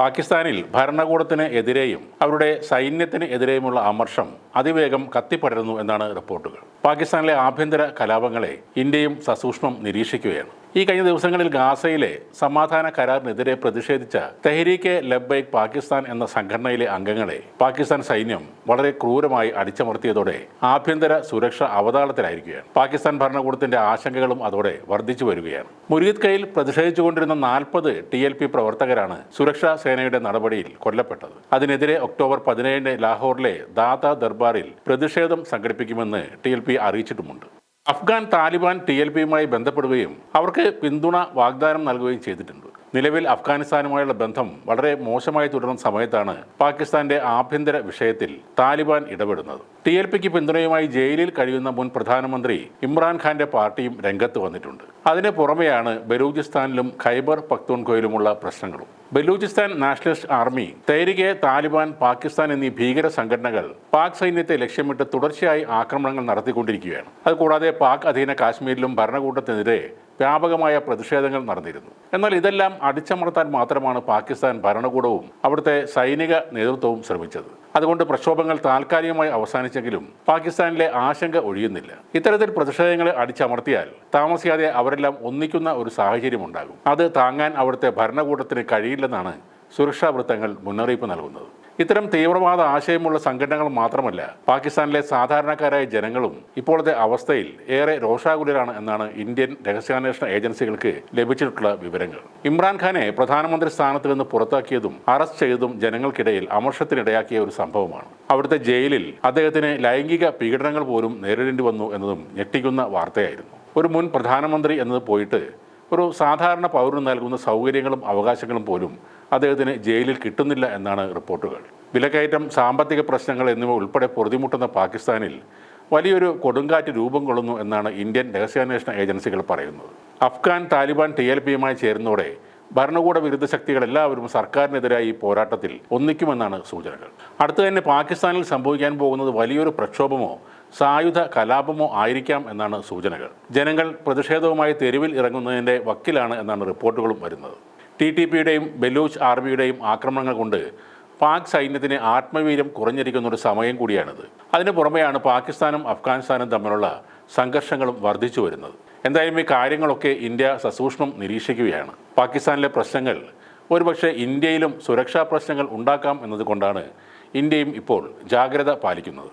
പാകിസ്ഥാനിൽ ഭരണകൂടത്തിന് എതിരെയും അവരുടെ സൈന്യത്തിന് എതിരെയുമുള്ള അമർഷം അതിവേഗം കത്തിപ്പടരുന്നു എന്നാണ് റിപ്പോർട്ടുകൾ. പാകിസ്ഥാനിലെ ആഭ്യന്തര കലാപങ്ങളെ ഇന്ത്യയും സസൂക്ഷ്മം നിരീക്ഷിക്കുകയാണ്. ഈ കഴിഞ്ഞ ദിവസങ്ങളിൽ ഗാസയിലെ സമാധാന കരാറിനെതിരെ പ്രതിഷേധിച്ച തെഹരീക്കെ ലബ്ബൈക് പാകിസ്ഥാൻ എന്ന സംഘടനയിലെ അംഗങ്ങളെ പാകിസ്ഥാൻ സൈന്യം വളരെ ക്രൂരമായി അടിച്ചമർത്തിയതോടെ ആഭ്യന്തര സുരക്ഷ അവതാളത്തിലായിരിക്കുകയാണ്. പാകിസ്ഥാൻ ഭരണകൂടത്തിന്റെ ആശങ്കകളും അതോടെ വർദ്ധിച്ചു വരികയാണ്. മുരീദ് കയിൽ പ്രതിഷേധിച്ചുകൊണ്ടിരുന്ന നാൽപ്പത് ടി എൽ പി പ്രവർത്തകരാണ് സുരക്ഷാ സേനയുടെ നടപടിയിൽ കൊല്ലപ്പെട്ടത്. അതിനെതിരെ ഒക്ടോബർ പതിനേഴിന് ലാഹോറിലെ ദാദാ ദർബാറിൽ പ്രതിഷേധം സംഘടിപ്പിക്കുമെന്ന് ടി എൽ പി അറിയിച്ചിട്ടുമുണ്ട്. അഫ്ഗാൻ താലിബാൻ ടി എൽ പിയുമായി ബന്ധപ്പെടുകയും അവർക്ക് പിന്തുണ വാഗ്ദാനം നൽകുകയും ചെയ്തിട്ടുണ്ട്. നിലവിൽ അഫ്ഗാനിസ്ഥാനുമായുള്ള ബന്ധം വളരെ മോശമായി തുടരുന്ന സമയത്താണ് പാകിസ്ഥാന്റെ ആഭ്യന്തര വിഷയത്തിൽ താലിബാൻ ഇടപെടുന്നത്. ടി എൽ പിക്ക് പിന്തുണയുമായി ജയിലിൽ കഴിയുന്ന മുൻ പ്രധാനമന്ത്രി ഇമ്രാൻഖാന്റെ പാർട്ടിയും രംഗത്ത് വന്നിട്ടുണ്ട്. അതിന് പുറമെയാണ് ബലൂചിസ്ഥാനിലും ഖൈബർ പക്തൂൺഖോയിലുമുള്ള പ്രശ്നങ്ങളും. ബലൂചിസ്ഥാൻ നാഷണലിസ്റ്റ് ആർമി തൈരികെ താലിബാൻ പാകിസ്ഥാൻ എന്നീ ഭീകര സംഘടനകൾ പാക് സൈന്യത്തെ ലക്ഷ്യമിട്ട് തുടർച്ചയായി ആക്രമണങ്ങൾ നടത്തിക്കൊണ്ടിരിക്കുകയാണ്. അതുകൂടാതെ പാക് അധീന കാശ്മീരിലും ഭരണകൂടത്തിനെതിരെ വ്യാപകമായ പ്രതിഷേധങ്ങൾ നടന്നിരുന്നു. എന്നാൽ ഇതെല്ലാം അടിച്ചമർത്താൻ മാത്രമാണ് പാകിസ്ഥാൻ ഭരണകൂടവും അവിടുത്തെ സൈനിക നേതൃത്വവും ശ്രമിച്ചത്. അതുകൊണ്ട് പ്രക്ഷോഭങ്ങൾ താൽക്കാലികമായി അവസാനിച്ചെങ്കിലും പാകിസ്ഥാനിലെ ആശങ്ക ഒഴിയുന്നില്ല. ഇത്തരത്തിൽ പ്രതിഷേധങ്ങളെ അടിച്ചമർത്തിയാൽ താമസിയാതെ അവരെല്ലാം ഒന്നിക്കുന്ന ഒരു സാഹചര്യം ഉണ്ടാകും അത് താങ്ങാൻ അവിടുത്തെ ഭരണകൂടത്തിന് കഴിയില്ലെന്നാണ് സുരക്ഷാ വൃത്തങ്ങൾ മുന്നറിയിപ്പ് നൽകുന്നത്. ഇത്തരം തീവ്രവാദ ആശയമുള്ള സംഘടനകൾ മാത്രമല്ല പാകിസ്ഥാനിലെ സാധാരണക്കാരായ ജനങ്ങളും ഇപ്പോഴത്തെ അവസ്ഥയിൽ ഏറെ രോഷാകുലരാണ് എന്നാണ് ഇന്ത്യൻ രഹസ്യാന്വേഷണ ഏജൻസികൾക്ക് ലഭിച്ചിട്ടുള്ള വിവരങ്ങൾ. ഇമ്രാൻഖാനെ പ്രധാനമന്ത്രി സ്ഥാനത്ത് നിന്ന് പുറത്താക്കിയതും അറസ്റ്റ് ചെയ്തതും ജനങ്ങൾക്കിടയിൽ അമർഷത്തിനിടയാക്കിയ ഒരു സംഭവമാണ്. അവിടുത്തെ ജയിലിൽ അദ്ദേഹത്തിന് ലൈംഗിക പീഡനങ്ങൾ പോലും നേരിടേണ്ടി വന്നു എന്നതും ഞെട്ടിക്കുന്ന വാർത്തയായിരുന്നു. ഒരു മുൻ പ്രധാനമന്ത്രി എന്നത് പോയിട്ട് ഒരു സാധാരണ പൗരന് നൽകുന്ന സൗകര്യങ്ങളും അവകാശങ്ങളും പോലും അദ്ദേഹത്തിന് ജയിലിൽ കിട്ടുന്നില്ല എന്നാണ് റിപ്പോർട്ടുകൾ. വിലക്കയറ്റം സാമ്പത്തിക പ്രശ്നങ്ങൾ എന്നിവ ഉൾപ്പെടെ പൊറുതിമുട്ടുന്ന പാകിസ്ഥാനിൽ വലിയൊരു കൊടുങ്കാറ്റ് രൂപം കൊള്ളുന്നു എന്നാണ് ഇന്ത്യൻ രഹസ്യാന്വേഷണ ഏജൻസികൾ പറയുന്നത്. അഫ്ഗാൻ താലിബാൻ ടി എൽ പിയുമായി ചേരുന്നതോടെ ഭരണകൂട വിരുദ്ധ ശക്തികൾ എല്ലാവരും സർക്കാരിനെതിരായി ഈ പോരാട്ടത്തിൽ ഒന്നിക്കുമെന്നാണ് സൂചനകൾ. അടുത്തു തന്നെ പാകിസ്ഥാനിൽ സംഭവിക്കാൻ പോകുന്നത് വലിയൊരു പ്രക്ഷോഭമോ സായുധ കലാപമോ ആയിരിക്കാം എന്നാണ് സൂചനകൾ. ജനങ്ങൾ പ്രതിഷേധവുമായി തെരുവിൽ ഇറങ്ങുന്നതിന്റെ വക്കിലാണ് എന്നാണ് റിപ്പോർട്ടുകളും വരുന്നത്. ടി ടി പിയുടെയും ബലൂച്ച് ആർമിയുടെയും ആക്രമണങ്ങൾ കൊണ്ട് പാക് സൈന്യത്തിന് ആത്മവീര്യം കുറഞ്ഞിരിക്കുന്ന ഒരു സമയം കൂടിയാണിത്. അതിനു പുറമെയാണ് പാകിസ്ഥാനും അഫ്ഗാനിസ്ഥാനും തമ്മിലുള്ള സംഘർഷങ്ങളും വർദ്ധിച്ചു വരുന്നത്. എന്തായാലും ഈ കാര്യങ്ങളൊക്കെ ഇന്ത്യ സസൂക്ഷ്മം നിരീക്ഷിക്കുകയാണ്. പാകിസ്ഥാനിലെ പ്രശ്നങ്ങൾ ഒരുപക്ഷെ ഇന്ത്യയിലും സുരക്ഷാ പ്രശ്നങ്ങൾ ഉണ്ടാക്കാം എന്നതുകൊണ്ടാണ് ഇന്ത്യയും ഇപ്പോൾ ജാഗ്രത പാലിക്കുന്നത്.